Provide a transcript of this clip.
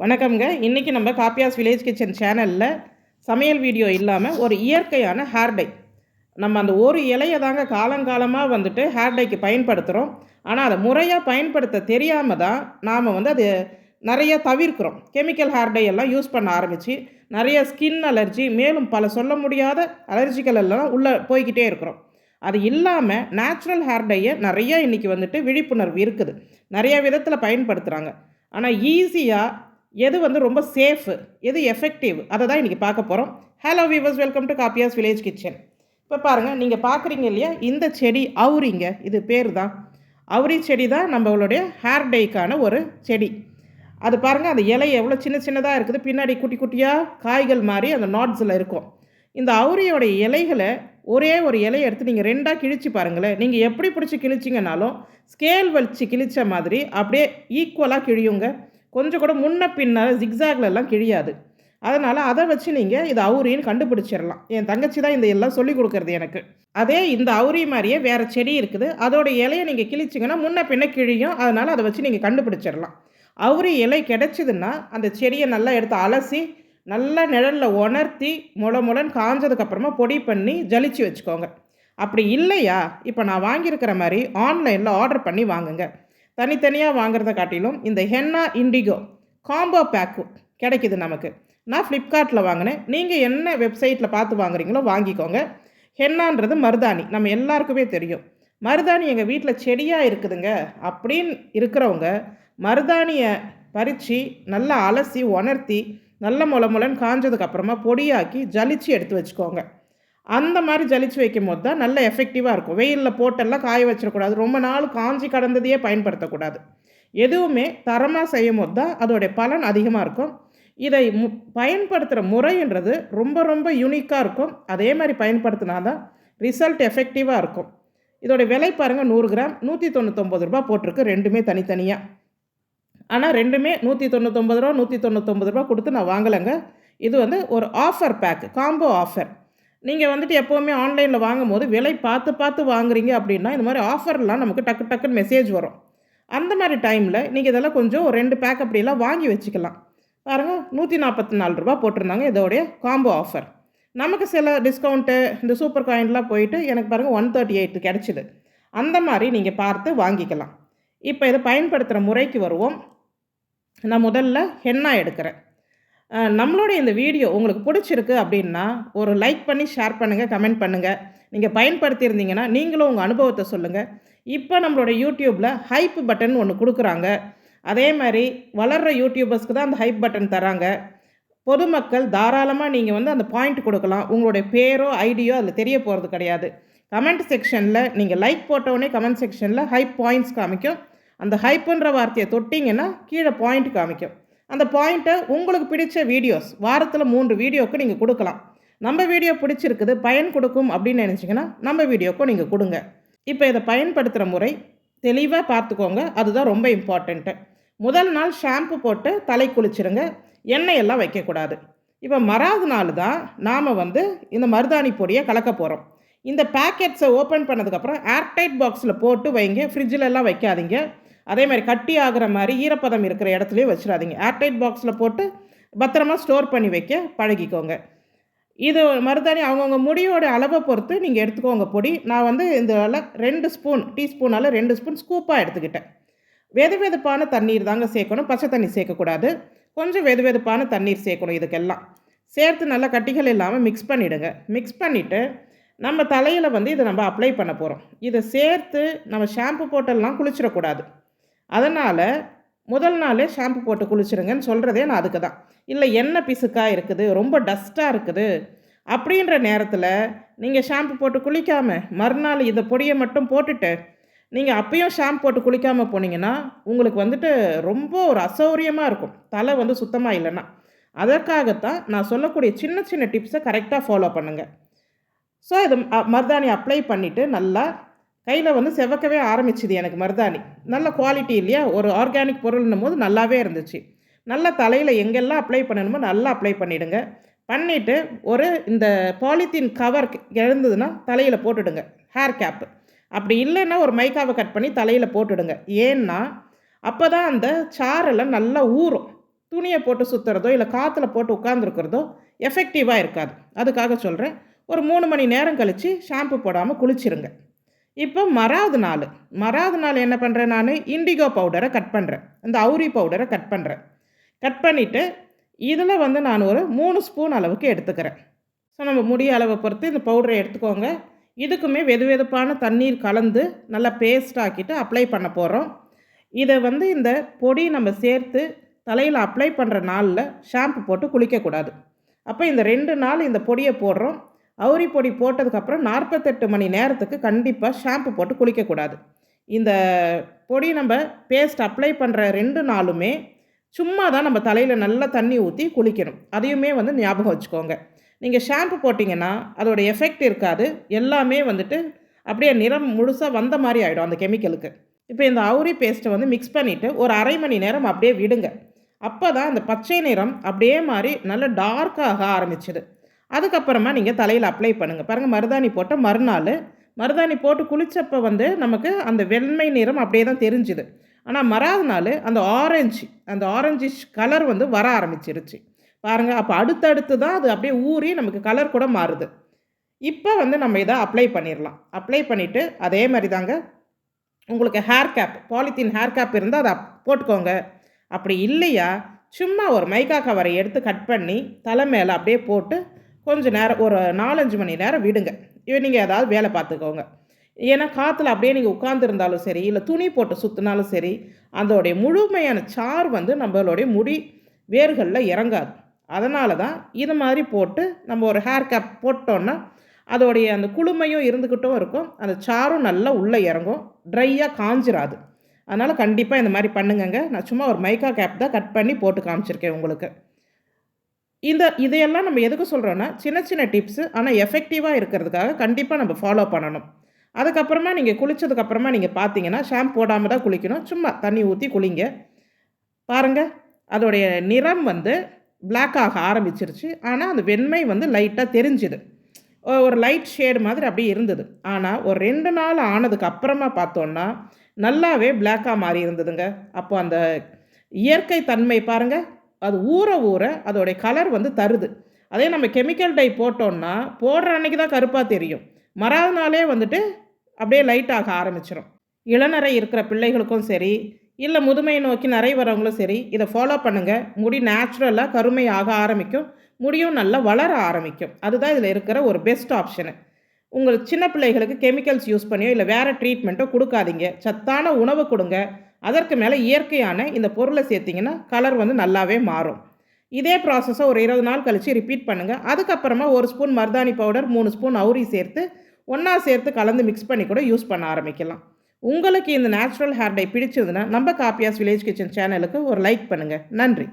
வணக்கம்ங்க. இன்றைக்கி நம்ம காப்பியாஸ் வில்லேஜ் கிச்சன் சேனலில் சமையல் வீடியோ இல்லாமல் ஒரு இயற்கையான ஹேர் டை. நம்ம அந்த ஒரு இலையை தாங்க காலங்காலமாக வந்துட்டு ஹேர் டைக்கு பயன்படுத்துகிறோம் ஆனால் அதை முறையாக பயன்படுத்த தெரியாமல் தான் நாம் வந்து அது நிறைய தவிர்க்கிறோம். கெமிக்கல் ஹேர் டை எல்லாம் யூஸ் பண்ண ஆரம்பித்து நிறைய ஸ்கின் அலர்ஜி மேலும் பல சொல்ல முடியாத அலர்ஜிகள் எல்லாம் உள்ளே போய்கிட்டே இருக்கிறோம். அது இல்லாமல் நேச்சுரல் ஹேர் டையை நிறைய இன்றைக்கி வந்துட்டு விழிப்புணர்வு இருக்குது. நிறைய விதத்தில் பயன்படுத்துகிறாங்க ஆனால் ஈஸியாக எது வந்து ரொம்ப சேஃபு எது எஃபெக்டிவ் அதை தான் இன்றைக்கி பார்க்க போகிறோம் ஹலோ வீவர்ஸ் வெல்கம் டு காப்பியாஸ் வில்லேஜ் கிச்சன் இப்போ பாருங்கள் நீங்கள் பார்க்குறீங்க இல்லையா இந்த செடி அவுரிங்க இது பேர் தான் அவுரி செடி தான் நம்மளுடைய ஹேர் டேக்கான ஒரு செடி. அது பாருங்கள் அந்த இலை எவ்வளோ சின்ன சின்னதாக இருக்குது பின்னாடி குட்டி குட்டியாக காய்கள் மாதிரி அந்த நாட்ஸில் இருக்கும். இந்த அவுரியோடைய இலைகளை ஒரே ஒரு இலையை எடுத்து நீங்கள் ரெண்டாக கிழிச்சு பாருங்களேன். நீங்கள் எப்படி பிடிச்சி கிழிச்சிங்கனாலும் ஸ்கேல் வச்சு கிழிச்ச மாதிரி அப்படியே ஈக்குவலாக கிழியுங்க. கொஞ்சம் கூட முன்ன பின்ன ஜிக்ஸாக்ல கிழியாது. அதனால் அதை வச்சு நீங்கள் இது அவுரின்னு கண்டுபிடிச்சிடலாம். என் தங்கச்சி தான் இந்த எல்லாம் சொல்லி கொடுக்குறது எனக்கு. அதே இந்த அவுரி மாதிரியே வேறு செடி இருக்குது. அதோட இலையை நீங்கள் கிழிச்சிங்கன்னா முன்ன பின்ன கிழியும். அதனால் அதை வச்சு நீங்கள் கண்டுபிடிச்சிடலாம். அவுரி இலை கிடச்சிதுன்னா அந்த செடியை நல்லா எடுத்து அலசி நல்லா நிழலில் உணர்த்தி முள முளன்னு காஞ்சதுக்கப்புறமா பொடி பண்ணி ஜலிச்சு வச்சுக்கோங்க. அப்படி இல்லையா? இப்போ நான் வாங்கியிருக்கிற மாதிரி ஆன்லைனில் ஆர்டர் பண்ணி வாங்குங்க. தனித்தனியாக வாங்குறத காட்டிலும் இந்த ஹென்னா இண்டிகோ காம்போ பேக்கு கிடைக்குது நமக்கு. நான் ஃப்ளிப்கார்ட்டில் வாங்கினேன். நீங்கள் என்ன வெப்சைட்டில் பார்த்து வாங்குறீங்களோ வாங்கிக்கோங்க. ஹென்னான்றது மருதாணி. நம்ம எல்லாருக்குமே தெரியும். மருதாணி எங்கள் வீட்டில் செடியாக இருக்குதுங்க அப்படின்னு இருக்கிறவங்க மருதாணியை பறித்து நல்லா அலசி உணர்த்தி நல்ல முளமுளன்னு காஞ்சதுக்கப்புறமா பொடியாக்கி ஜலிச்சு எடுத்து வச்சுக்கோங்க. அந்த மாதிரி ஜலிச்சு வைக்கும் போது தான் நல்ல எஃபெக்டிவாக இருக்கும். வெயிலில் போட்டெல்லாம் காய வச்சிடக்கூடாது. ரொம்ப நாள் காஞ்சி கடந்ததையே பயன்படுத்தக்கூடாது. எதுவுமே தரமாக செய்யும் போது தான் அதோடைய பலன் அதிகமாக இருக்கும். இதை மு பயன்படுத்துகிற முறைன்றது ரொம்ப ரொம்ப யூனிக்காக இருக்கும். அதே மாதிரி பயன்படுத்தினா தான் ரிசல்ட் எஃபெக்டிவாக இருக்கும். இதோட விலை பாருங்கள் நூறு கிராம். நூற்றி தொண்ணூத்தொம்பது ரூபா போட்டிருக்கு. ரெண்டுமே தனித்தனியாக ஆனால் ரெண்டுமே நூற்றி தொண்ணூத்தொம்பது ரூபா நூற்றி தொண்ணூத்தொம்பது ரூபா கொடுத்து நான் வாங்கலைங்க. இது வந்து ஒரு ஆஃபர் பேக் காம்போ ஆஃபர் நீங்கள் வந்துட்டு எப்போவுமே ஆன்லைனில் வாங்கும் போது விலை பார்த்து பார்த்து வாங்குறீங்க அப்படின்னா இந்த மாதிரி ஆஃபர்லாம் நமக்கு டக்கு டக்குன்னு மெசேஜ் வரும். அந்த மாதிரி டைமில் நீங்கள் இதெல்லாம் கொஞ்சம் ஒரு ரெண்டு பேக் அப்படிலாம் வாங்கி வச்சுக்கலாம். பாருங்கள் நூற்றி நாற்பத்தி நாலு ரூபா போட்டிருந்தாங்க இதோடைய காம்போ ஆஃபர் நமக்கு சில டிஸ்கவுண்ட்டு இந்த சூப்பர் காயின்லாம் போயிட்டு எனக்கு பாருங்கள் ஒன் தேர்ட்டி எயிட் கிடச்சிது. அந்த மாதிரி நீங்கள் பார்த்து வாங்கிக்கலாம். இப்போ இதை பயன்படுத்துகிற முறைக்கு வருவோம். நான் முதல்ல ஹென்னா எடுக்கிறேன். நம்மளோட இந்த வீடியோ உங்களுக்கு பிடிச்சிருக்கு அப்படின்னா ஒரு லைக் பண்ணி ஷேர் பண்ணுங்கள் கமெண்ட் பண்ணுங்கள் நீங்கள் பயன்படுத்தியிருந்தீங்கன்னா நீங்களும் உங்கள் அனுபவத்தை சொல்லுங்கள் இப்போ நம்மளோட யூடியூப்பில் ஹைப் பட்டன் ஒன்று கொடுக்குறாங்க. அதே மாதிரி வளர்கிற யூடியூபர்ஸ்க்கு தான் அந்த ஹைப் பட்டன் தராங்க பொதுமக்கள் தாராளமாக நீங்கள் வந்து அந்த பாயிண்ட் கொடுக்கலாம். உங்களுடைய பேரோ ஐடியோ அதில் தெரிய போகிறது கிடையாது. கமெண்ட் செக்ஷனில் நீங்கள் லைக் போட்டவுடனே கமெண்ட் செக்ஷனில் ஹைப் பாயிண்ட்ஸ் காமிக்கும். அந்த ஹைப்புன்ற வார்த்தையை தொட்டிங்கன்னா கீழே பாயிண்ட் காமிக்கும். அந்த பாயிண்ட்டை உங்களுக்கு பிடிச்ச வீடியோஸ் வாரத்தில் மூன்று வீடியோக்கு நீங்கள் கொடுக்கலாம். நம்ம வீடியோ பிடிச்சிருக்குது பயன் கொடுக்கும் அப்படின்னு நினச்சிங்கன்னா நம்ம வீடியோக்கும் நீங்கள் கொடுங்க. இப்போ இதை பயன்படுத்துகிற முறை தெளிவாக பார்த்துக்கோங்க. அதுதான் ரொம்ப இம்பார்ட்டண்ட்டு முதல் நாள் ஷாம்பு போட்டு தலை குளிச்சிருங்க. எண்ணெய் எல்லாம் வைக்கக்கூடாது. இப்போ மறாவது நாள் தான் நாம் வந்து இந்த மருதாணி பொடியை கலக்க போகிறோம் இந்த பேக்கெட்ஸை ஓப்பன் பண்ணதுக்கப்புறம் ஏர்டைட் பாக்ஸில் போட்டு வைங்க. ஃப்ரிட்ஜில் எல்லாம் வைக்காதீங்க. அதே மாதிரி கட்டி ஆகிற மாதிரி ஈரப்பதம் இருக்கிற இடத்துலையும் வச்சிடாதீங்க. ஏர்டைட் பாக்ஸில் போட்டு பத்திரமா ஸ்டோர் பண்ணி வைக்க பழகிக்கோங்க. இது மருதாணி அவங்கவுங்க முடியோட அளவை பொறுத்து நீங்கள் எடுத்துக்கோங்க பொடி. நான் வந்து இந்த ரெண்டு ஸ்பூன் டீஸ்பூனால் ரெண்டு ஸ்பூன் ஸ்கூப்பாக எடுத்துக்கிட்டேன். வெது வெதுப்பான தண்ணீர் தாங்க சேர்க்கணும். பச்சை தண்ணி சேர்க்கக்கூடாது. கொஞ்சம் வெது வெதுப்பான தண்ணீர் சேர்க்கணும் இதுக்கெல்லாம். சேர்த்து நல்லா கட்டிகள் இல்லாமல் மிக்ஸ் பண்ணிவிடுங்க மிக்ஸ் பண்ணிவிட்டு நம்ம தலையில் வந்து இதை நம்ம அப்ளை பண்ண போகிறோம் இதை சேர்த்து நம்ம ஷாம்பு போட்டெல்லாம் குளிச்சிடக்கூடாது. அதனால் முதல் நாளே ஷாம்பு போட்டு குளிச்சிருங்கன்னு சொல்கிறதே நான் அதுக்கு தான் இல்லை எண்ணெய் பிசுக்காக இருக்குது ரொம்ப டஸ்ட்டாக இருக்குது. அப்படின்ற நேரத்தில் நீங்கள் ஷாம்பு போட்டு குளிக்காமல் மறுநாள் இதை பொடியை மட்டும் போட்டுட்டு நீங்கள் அப்பயும் ஷாம்பு போட்டு குளிக்காமல் போனீங்கன்னா உங்களுக்கு வந்துட்டு ரொம்ப ஒரு அசௌரியமாக இருக்கும். தலை வந்து சுத்தமாக இல்லைன்னா. அதற்காகத்தான் நான் சொல்லக்கூடிய சின்ன சின்ன டிப்ஸை கரெக்டாக ஃபாலோ பண்ணுங்கள் ஸோ இது மருதாணி அப்ளை பண்ணிவிட்டு நல்லா கையில் வந்து செவக்கவே ஆரம்பிச்சுது எனக்கு மருதாணி. நல்ல குவாலிட்டி இல்லையா? ஒரு ஆர்கானிக் பொருள்னும் போது நல்லாவே இருந்துச்சு. நல்லா தலையில் எங்கெல்லாம் அப்ளை பண்ணணுமோ நல்லா அப்ளை பண்ணிவிடுங்க பண்ணிவிட்டு ஒரு இந்த பாலித்தீன் கவர் எழுந்ததுன்னா தலையில் போட்டுடுங்க. ஹேர் கேப்பு அப்படி இல்லைன்னா ஒரு மைக்காவை கட் பண்ணி தலையில் போட்டுடுங்க. ஏன்னா அப்போ தான் அந்த சாரெல்லாம் நல்லா ஊறும். துணியை போட்டு சுற்றுறதோ இல்லை காற்றுல போட்டு உட்காந்துருக்கிறதோ எஃபெக்டிவாக இருக்காது. அதுக்காக சொல்கிறேன் ஒரு மூணு மணி நேரம் கழித்து ஷாம்பு போடாமல் குளிச்சிருங்க. இப்போ மறாவது நாள். மறாவது நாள் என்ன பண்ணுறேன் நான்? இண்டிகோ பவுடரை கட் பண்ணுறேன் இந்த அவுரி பவுடரை கட் பண்ணுறேன் கட் பண்ணிவிட்டு இதில் வந்து நான் ஒரு மூணு ஸ்பூன் அளவுக்கு எடுத்துக்கிறேன். ஸோ நம்ம முடிய அளவை பொறுத்து இந்த பவுடரை எடுத்துக்கோங்க. இதுக்குமே வெது வெதுப்பான தண்ணீர் கலந்து நல்லா பேஸ்ட் ஆக்கிட்டு அப்ளை பண்ண போகிறோம் இதை வந்து இந்த பொடி நம்ம சேர்த்து தலையில் அப்ளை பண்ணுற நாளில் ஷாம்பு போட்டு குளிக்கக்கூடாது. அப்போ இந்த ரெண்டு நாள் இந்த பொடியை போடுறோம். அவுரி பொடி போட்டதுக்கப்புறம் நாற்பத்தெட்டு மணி நேரத்துக்கு கண்டிப்பாக ஷாம்பு போட்டு குளிக்கக்கூடாது இந்த பொடி நம்ம பேஸ்ட் அப்ளை பண்ணுற ரெண்டு நாளுமே சும்மா தான் நம்ம தலையில் நல்லா தண்ணி ஊற்றி குளிக்கணும். அதையுமே வந்து ஞாபகம் வச்சுக்கோங்க. நீங்கள் ஷாம்பு போட்டிங்கன்னா அதோடய எஃபெக்ட் இருக்காது. எல்லாமே வந்துட்டு அப்படியே நிறம் முழுசாக வந்த மாதிரி ஆகிடும் அந்த கெமிக்கலுக்கு. இப்போ இந்த அவுரி பேஸ்ட்டை வந்து மிக்ஸ் பண்ணிவிட்டு ஒரு அரை மணி நேரம் அப்படியே விடுங்க. அப்போ தான் அந்த பச்சை நிறம் அப்படியே மாதிரி நல்ல டார்க்காக ஆரம்பிச்சிது அதுக்கப்புறமா நீங்கள் தலையில் அப்ளை பண்ணுங்கள் பாருங்கள் மருதாணி போட்ட மறுநாள் மருதாணி போட்டு குளித்தப்போ வந்து நமக்கு அந்த வெண்மை நிறம் அப்படியே தான் தெரிஞ்சுது. ஆனால் மறாவது நாள் அந்த ஆரஞ்சு அந்த ஆரஞ்சிஷ் கலர் வந்து வர ஆரம்பிச்சிருச்சு. பாருங்கள் அப்போ அடுத்தடுத்து தான் அது அப்படியே ஊறி நமக்கு கலர் கூட மாறுது. இப்போ வந்து நம்ம இதை அப்ளை பண்ணிடலாம் அப்ளை பண்ணிவிட்டு அதே மாதிரி தாங்க உங்களுக்கு hair cap polythene hair cap இருந்தால் அதை போட்டுக்கோங்க. அப்படி இல்லையா சும்மா ஒரு மைக்கா கவரை எடுத்து கட் பண்ணி தலை மேலே அப்படியே போட்டு கொஞ்சம் நேரம் ஒரு நாலஞ்சு மணி நேரம் விடுங்க. நீங்கள் ஏதாவது வேலை பார்த்துக்கோங்க. ஏன்னா காற்றுல அப்படியே நீங்கள் உட்காந்துருந்தாலும் சரி இல்லை துணி போட்டு சுற்றினாலும் சரி அதோடைய முழுமையான சார் வந்து நம்மளுடைய முடி வேர்களில் இறங்காது. அதனால தான் இது மாதிரி போட்டு நம்ம ஒரு ஹேர் கேப் போட்டோன்னா அதோடைய அந்த குளுமையும் இருந்துக்கிட்டும் இருக்கும். அந்த சாரும் நல்லா உள்ளே இறங்கும். ட்ரையாக காஞ்சிராது. அதனால் கண்டிப்பாக இந்த மாதிரி பண்ணுங்கங்க. நான் சும்மா ஒரு மைக்கா கேப் தான் கட் பண்ணி போட்டு காமிச்சிருக்கேன் உங்களுக்கு. இந்த இதையெல்லாம் நம்ம எதுக்கு சொல்கிறோன்னா சின்ன சின்ன டிப்ஸு ஆனால் எஃபெக்டிவாக இருக்கிறதுக்காக கண்டிப்பாக நம்ம ஃபாலோ பண்ணணும். அதுக்கப்புறமா நீங்கள் குளித்ததுக்கப்புறமா நீங்கள் பார்த்தீங்கன்னா ஷாம்பு போடாமல் தான் குளிக்கணும். சும்மா தண்ணி ஊற்றி குளிங்க. பாருங்கள் அதோடைய நிறம் வந்து பிளாக் ஆக ஆரம்பிச்சிருச்சு. ஆனால் அந்த வெண்மை வந்து லைட்டாக தெரிஞ்சுது. ஒரு லைட் ஷேடு மாதிரி அப்படியே இருந்தது. ஆனால் ஒரு ரெண்டு நாள் ஆனதுக்கு அப்புறமா பார்த்தோன்னா நல்லாவே பிளாக்காக மாறி இருந்ததுங்க. அப்போ அந்த இயற்கை தன்மை பாருங்கள் அது ஊற ஊற அதோடைய கலர் வந்து தருது. அதே நம்ம கெமிக்கல் டை போட்டோன்னா போடுற அன்னைக்கு தான் கருப்பாக தெரியும். மறாவது நாளே வந்துட்டு அப்படியே லைட் ஆக ஆரம்பிச்சிடும் இளநரை இருக்கிற பிள்ளைகளுக்கும் சரி இல்லை முதுமையை நோக்கி நிறைய வரவங்களும் சரி இதை ஃபாலோ பண்ணுங்கள் முடி நேச்சுரலாக கருமை ஆக ஆரம்பிக்கும். முடியும் நல்லா வளர ஆரம்பிக்கும். அதுதான் இதில் இருக்கிற ஒரு பெஸ்ட் ஆப்ஷனு உங்கள் சின்ன பிள்ளைகளுக்கு கெமிக்கல்ஸ் யூஸ் பண்ணியோ இல்லை வேறு ட்ரீட்மெண்ட்டோ கொடுக்காதீங்க. சத்தான உணவு கொடுங்க. அதற்கு மேலே இயற்கையான இந்த பொருளை சேர்த்திங்கன்னா கலர் வந்து நல்லாவே மாறும். இதே ப்ராசஸை ஒரு இருபது நாள் கழித்து ரிப்பீட் பண்ணுங்கள் அதுக்கப்புறமா ஒரு ஸ்பூன் மருதாணி பவுடர் மூணு ஸ்பூன் அவுரி சேர்த்து ஒன்றா சேர்த்து கலந்து மிக்ஸ் பண்ணி கூட யூஸ் பண்ண ஆரம்பிக்கலாம். உங்களுக்கு இந்த நேச்சுரல் ஹேர் டை பிடிச்சிருந்துன்னா நம்ம காப்பியாஸ் வில்லேஜ் கிச்சன் சேனலுக்கு ஒரு லைக் பண்ணுங்கள் நன்றி.